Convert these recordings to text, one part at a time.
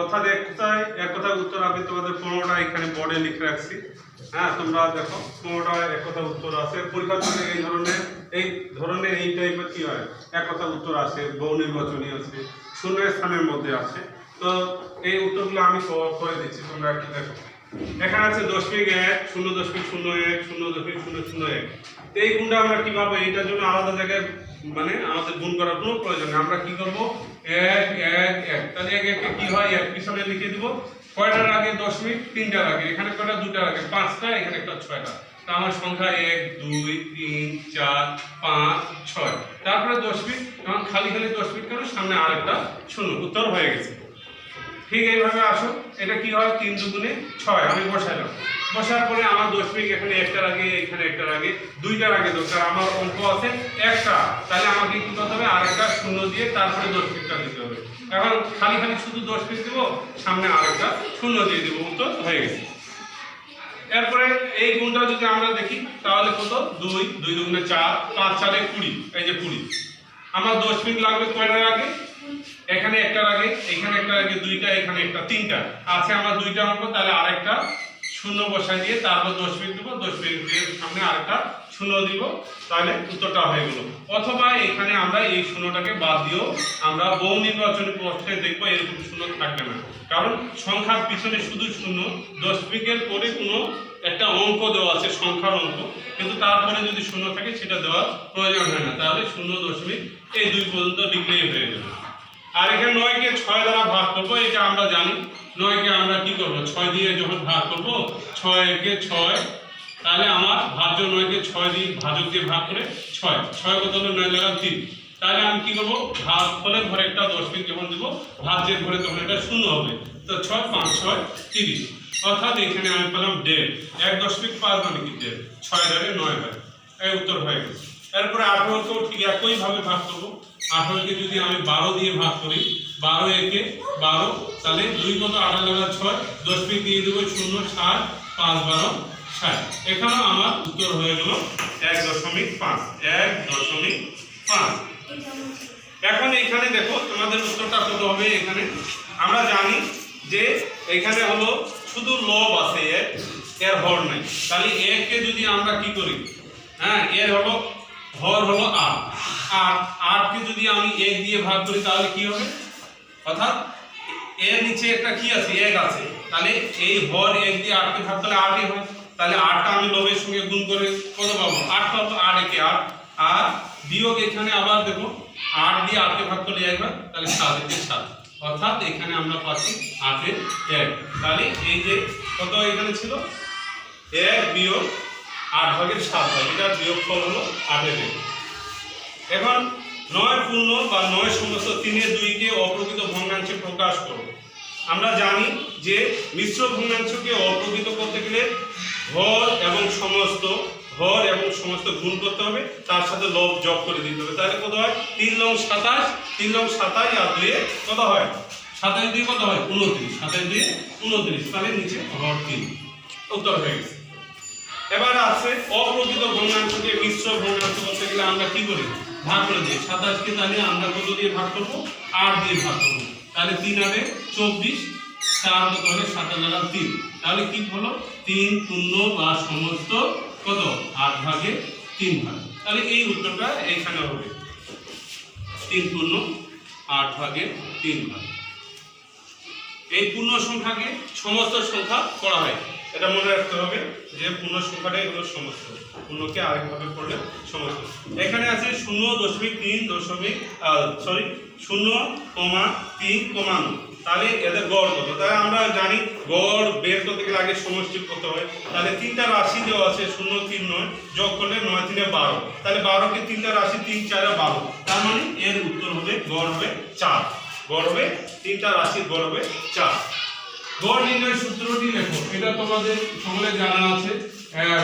অর্থাৎ এক কথায় এক কথায় উত্তর আমি তোমাদের পনেরোটা এখানে বোর্ডে লিখে রাখছি। হ্যাঁ তোমরা দেখো পনেরোটা এক কথা উত্তর আছে। পরীক্ষার জন্য এই ধরনের এই ধরনের এই টাইপের কি হয়? এক কথা উত্তর আসে বহু নির্বাচনী আছে, শূন্য স্থানের মধ্যে আছে। তো এই উত্তরগুলো আমি করে দিচ্ছি, তোমরা একটু দেখো। এখানে আছে দশমিক এক, শূন্য দশমিক শূন্য এক, শূন্য দশমিক শূন্য শূন্য এক। এই গুণটা আমরা কীভাবে, এটার জন্য আলাদা জায়গায় মানে আমাদের গুণ করার কোনো প্রয়োজন নেই। আমরা কি করব? এক এক এক। তাহলে এক, একে কি হয়? এক পিছনে লিখে দিব। কয়টার আগে দশমিক তিনটার আগে এখানে কয়টা? দুটার আগে পাঁচটা, এখানে একটা ছয়টা। তা আমার সংখ্যা এক, দুই, তিন, চার, পাঁচ, ছয়। তারপরে দশমিক কারণ খালি খালি দশমিক কেন? সামনে আরেকটা শূন্য। উত্তর হয়ে গেছে। ঠিক এইভাবে আসো এটা কি হয়? তিন দুগুণে ছয়। আমি বসাইলাম। বসার পরে আমার দশ দশমিক এখানে একটার আগে, এখানে একটার আগে, দুইটার আগে দরকার। আমার অঙ্ক আছে একটা। তাহলে আমাকে কি করতে হবে? আরেকটা শূন্য দিয়ে তারপরে দশ দশমিকটা দিতে হবে। এখন খালি খালি শুধু দশ দশমিক দেবো, সামনে আরেকটা শূন্য দিয়ে দেবো। উত্তর হয়ে গেছে। এরপরে এই গুণটা যদি আমরা দেখি, তাহলে কত? দুই দুই দুগুণে চার, পাঁচ চারে কুড়ি, এই যে কুড়ি। আমার দশ দশমিক লাগবে কয়টার আগে? এখানে একটার আগে, এখানে একটার আগে দুইটা, এখানে একটা তিনটা। আছে আমার দুইটা অঙ্ক, তাহলে আরেকটা শূন্য বসাই দিয়ে তারপর দশ দশমিক দেবো দশমিক দিয়ে সামনে আরেকটা শূন্য দিব, তাহলে উত্তরটা হয়ে গেল। অথবা এখানে আমরা এই শূন্যটাকে বাদ দিয়েও আমরা বহু নির্বাচনী প্রশ্নে দেখব এরকম শূন্য থাকবে না। কারণ সংখ্যার পিছনে শুধু শূন্য, দশ দশমিকের পরে কোনো একটা অঙ্ক দেওয়া আছে, সংখ্যার অঙ্ক। কিন্তু তারপরে যদি শূন্য থাকে, সেটা দেওয়ার প্রয়োজন হয় না। তাহলে শূন্য দশমিক এই দুই পর্যন্ত লিখলেই হয়ে যাবে। আর এখানে নয়কে ছয় দ্বারা ভাগ করব, এটা আমরা জানি। নয়কে আমরা কি করব? ছয় দিয়ে যখন ভাগ করব ছয় একে ছয়, তাহলে আমার ভাজ্য নয়কে ছয় দিয়ে ভাজক দিয়ে ভাগ করে ছয়। ছয় কত হলো? নয় লাগাম তিন। তাহলে আমি কি করব? ভাগ ফলে ঘরে একটা দশ মিনিট যখন দেবো, ভাজ্যের ঘরে তখন এটা শূন্য হবে। তো ছয়, পাঁচ, ছয়, তিরিশ। অর্থাৎ এখানে আমি পেলাম দেড়। এক দশমিক পাঁচ মানে কি দেড়? ছয় দ্বারে নয় হয়। এই উত্তর হয়ে গেছে। এরপরে আঠারোকেও ঠিক একইভাবে ভাগ করব। আঠারোকে যদি আমি বারো দিয়ে ভাগ করি, বারো একে বারো, তাহলে দুই কত? আঠারো লাগা ছয় দশমিক দিয়ে দেবো শূন্য ষাট পাঁচ, বারো, ষাট। এখানেও আমার উত্তর হয়ে গেল এক দশমিক পাঁচ, এক দশমিক পাঁচ। এখন এখানে দেখো, তোমাদের উত্তরটা কত হবে এখানে? আমরা জানি যে এখানে হলো শুধু লব আছে, এর এর হর নাই। তাহলে একে যদি আমরা কি করি? হ্যাঁ এর হলো হর হলো আট। আট, আটকে যদি আমি এক দিয়ে ভাগ করি, তাহলে কি হবে? অর্থাৎ এর নিচে একটা কি আছে? এক আছে। তাহলে এই হর এক দিয়ে আটকে ভাগ করলে আটই হয়। তাহলে আটটা আমি লবের সঙ্গে গুণ করে কত পাবো? আট পাবো আট একে আট। আর বিয়োগ এখানে আবার দেখো, আট দিয়ে আটকে ভাগ করলে এক হয়, তাহলে সাত একে সাত। অর্থাৎ এখানে আমরা পাচ্ছি আটের এক। তাহলে এই যে কত এখানে ছিল? এক বিয়োগ আট ভাগের সাত হয়। এটার বিয়োগ ফল হলো আটের এক। এখন নয় পূর্ণ বা নয় সমস্ত তিনের দুইকে অপ্রকৃত ভগ্নাংশে প্রকাশ করো। আমরা জানি যে মিশ্র ভগ্নাংশকে অপ্রকৃত করতে গেলে ভর এবং সমস্ত, ভর এবং সমস্ত গুণ করতে হবে, তার সাথে লব যোগ করে দিতে হবে। তাহলে কত হয়? তিন লং সাতাশ, তিন লং সাতাশ আর দুয়ে কত হয়? সাতাশ দিয়ে কত হয়? উনত্রিশ। সাতাশ দিয়ে উনত্রিশ। তাহলে নিচে ভর তিন। উত্তর হয়ে গেছে। এবার আছে অপ্রকৃত ভগ্নাংশকে মিশ্র ভগ্নাংশ করতে গেলে আমরা কি করি? ভাগ করে দিই সাতাশকে তাহলে আমরা কত দিয়ে ভাগ করব? আট দিয়ে ভাগ করব। তাহলে তিন আগে চব্বিশ, চার কত হলে সাতাশ লাগাম তিন। তাহলে কি হলো? তিন পূর্ণ বা সমস্ত কত? আট ভাগে তিন ভাগ। তাহলে এই উত্তরটা এইখানে হবে। তিন পূর্ণ আট ভাগে তিন ভাগ। এই পূর্ণ সংখ্যাকে সমস্ত সংখ্যা করা হয়। এটা মনে রাখতে হবে যে পূর্ণ সংখ্যাটাই হলো সমস্ত পূর্ণকে আরেকভাবে করলে সমস্ত এখানে আছে শূন্য দশমিক তিন দশমিক সরি শূন্য কমা তিন কমানো তাহলে এদের গড় কত? তাহলে আমরা জানি গড় বের করতে গেলে আগে সমষ্টি করতে হয়। তাহলে তিনটা রাশি দেওয়া আছে, শূন্য তিন নয়, যোগ করলে নয় তিনে বারো। তাহলে বারোকে তিনটা রাশি, তিন চারে বারো। তার মানে এর উত্তর হবে গড় হবে চার। গড় হবে তিনটা রাশির গড় হবে চার। গড় নির্ণয় সূত্রটি লেখো। এটা তোমাদের সকলে জানা আছে।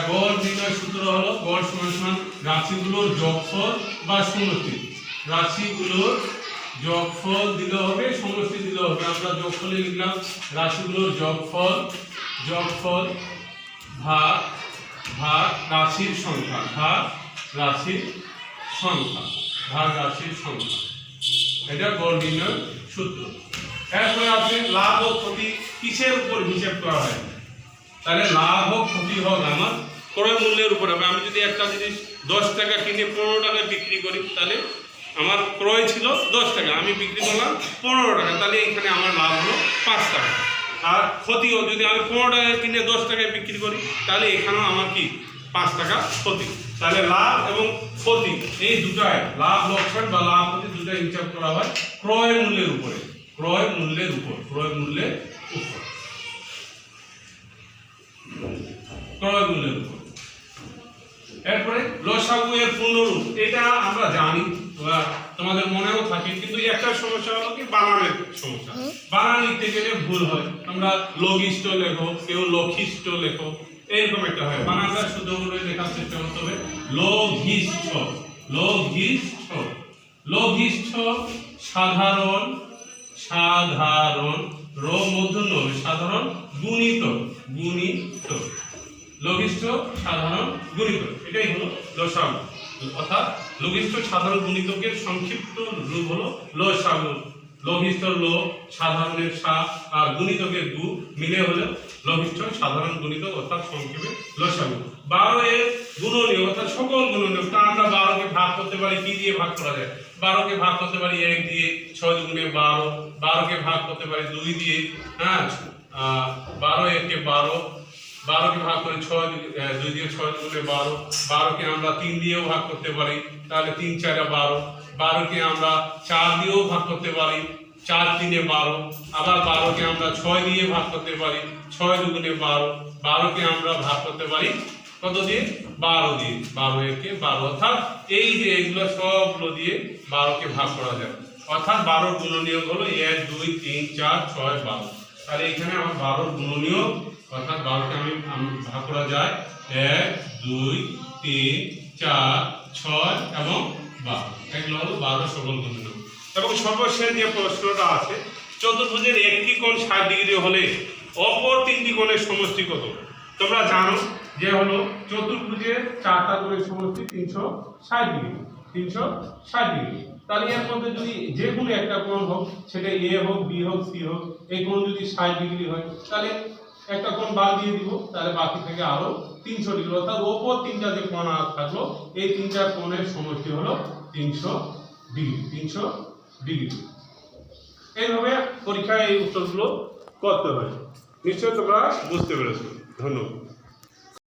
গড় নির্ণয় সূত্র হলো গড় সমান সমান রাশিগুলোর যোগফল বা সমষ্টি। রাশিগুলোর যোগফল দিলে হবে, সমষ্টি দিলে হবে। আমরা যোগফলে লিখলাম রাশিগুলোর যোগফল যোগফল ভাগ ভাগ রাশির সংখ্যা, ভাগ রাশির সংখ্যা, ভাগ রাশির সংখ্যা। এটা গড় নির্ণয় সূত্র। এরপরে আছে লাভ ও ক্ষতি কিসের উপর হিসেব করা হয়? তাহলে লাভ হোক ক্ষতি হোক আমার ক্রয় মূল্যের উপর হবে। আমি যদি একটা জিনিস দশ টাকা কিনে পনেরো টাকায় বিক্রি করি, তাহলে আমার ক্রয় ছিল দশ টাকা। আমি বিক্রি করলাম পনেরো টাকা, তাহলে এখানে আমার লাভ হলো পাঁচ টাকা। আর ক্ষতিও, যদি আমি পনেরো টাকায় কিনে দশ টাকায় বিক্রি করি, তাহলে এখানেও আমার কি? পাঁচ টাকা ক্ষতি। তাহলে লাভ এবং ক্ষতি, এই দুটাই, লাভ, লোকসান বা লাভ ক্ষতি দুটাই হিসাব করা হয় ক্রয় মূল্যের উপরে। ক্রয় মূল্যের উপর, ক্রয় মূল্যের উপর। ক্রয় মূল্যের উপর। এরপরে লসাগু এর পূর্ণরূপ, এটা আমরা জানি তোমাদের মনেও থাকে, কিন্তু একটা সমস্যা হলো কি, বানানের সমস্যা। বানান লিখতে গেলে ভুল হয়। আমরা লঘিষ্ঠ লেখো, কেউ লক্ষিষ্ঠ লেখো, এরকম একটা হয়। বানানটা শুদ্ধ করে লেখার চেষ্টা করতে হবে। লঘিষ্ঠ লঘিষ্ঠ লঘিষ্ঠ সাধারণ সাধারণ, র মূর্ধন্য হবে সাধারণ, গুণিত গুণিত। লঘিষ্ঠ, সাধারণ, গুণিত। এটাই হলো লসাগু। অর্থাৎ লঘিষ্ঠ, সাধারণ গুণিতকের সংক্ষিপ্ত রূপ হলো লসাগু। লঘিষ্ঠ ল সাধারণের সা আর গুণিতকের গু মিলে হলো লঘিষ্ঠ, সাধারণ গুণিতক অর্থাৎ সংক্ষেপে লসাগু। বারো এর গুণনীয়, অর্থাৎ সকল গুণনীয় আমরা বারোকে ভাগ করতে পারি, কি দিয়ে ভাগ করা যায়? বারোকে ভাগ করতে পারি এক দিয়ে ছয় দুগুণে বারো, বারোকে ভাগ করতে পারি দুই দিয়ে হ্যাঁ? বারো একে বারো, বারোকে ভাগ করে ছয় দুই দিয়ে ছয় দুগুণে বারো, বারোকে আমরা তিন দিয়েও ভাগ করতে পারি, তাহলে তিন চারে বারো, বারোকে আমরা চার দিয়েও ভাগ করতে পারি, চার তিনে বারো, আবার বারোকে আমরা ছয় দিয়ে ভাগ করতে পারি, ছয় দুগুণে বারো, বারোকে আমরা ভাগ করতে পারি কত দিয়ে? বারো দিয়ে। বারো একে বারো। অর্থাৎ এই যে এগুলো সবগুলো দিয়ে বারোকে ভাগ করা যায়। অর্থাৎ বারোর গুণনীয়ক হলো এক, দুই, তিন, চার, ছয়, বারো। তাহলে এখানে আমার বারোর গুণনীয়ক, অর্থাৎ বারোকে আমি ভাগ করা যায় এক, দুই, তিন, চার, ছয় এবং বারো। এগুলো হলো বারো সকল গুণনীয়ক। এবং সর্বশেষ যে প্রশ্নটা আছে, চতুর্ভুজের একটি কোণ ষাট ডিগ্রি হলে অপর তিনটি কোণের সমষ্টি কত? তোমরা জানো? যে হলো চতুর্ভুজের চারটা কোণের সমষ্টি তিনশো ষাট ডিগ্রি, তিনশো ষাট ডিগ্রি। তাহলে এর মধ্যে যদি যে কোনো একটা কোণ হোক, সেটা এ হোক বি হোক সি হোক, এই কোণ যদি ষাট ডিগ্রি হয়, তাহলে একটা কোণ বাদ দিয়ে দিব, তাহলে বাকি থেকে আরও তিনশো ডিগ্রি। অর্থাৎ ওপর তিনটা যে কোণ আর থাকল, এই তিনটা কোণের সমষ্টি হলো তিনশো ডিগ্রি তিনশো ডিগ্রি। এইভাবে পরীক্ষায় এই উত্তরগুলো করতে হয় নিশ্চয়ই তোমরা বুঝতে পেরেছ। ধন্যবাদ।